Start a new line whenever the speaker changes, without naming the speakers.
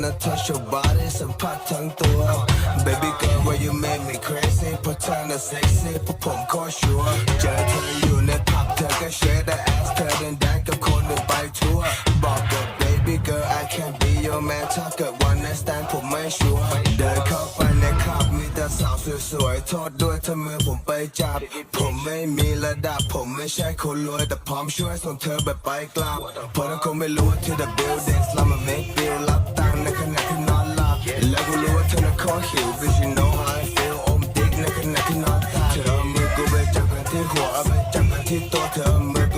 wanna touch your body สัมผัสทั้งตัว baby girl why you make me crazy เพราะเธอน่ะ sexy เพราะผมโคตรชัวร์เจอเธออยู่ในผับเธอก็เชดแต่ ass เธอเดินแดนกับคนอื่นไปทั่ว บอกกับ baby girl I can't be your man ถ้าเกิด one night stand ผมไม่ชัวร์เดินเข้าไปในคลับมีแต่สาวสวยๆ โทษด้วยถ้ามือผมไปจับ ผมไม่มีระดับผมไม่ใช่คนรวยแต่พร้อมช่วยส่งเธอแบบไปกลับเพราะถ้าคงไม่รู้ว่าที่ the building เธอน่ะคอหิว bitch you know how I feel อมดิกในขณะที่นอนตาเธอเอามือกูไปจับกันที่หัวเอาไปจับกันที่ตัวเธอเอามือ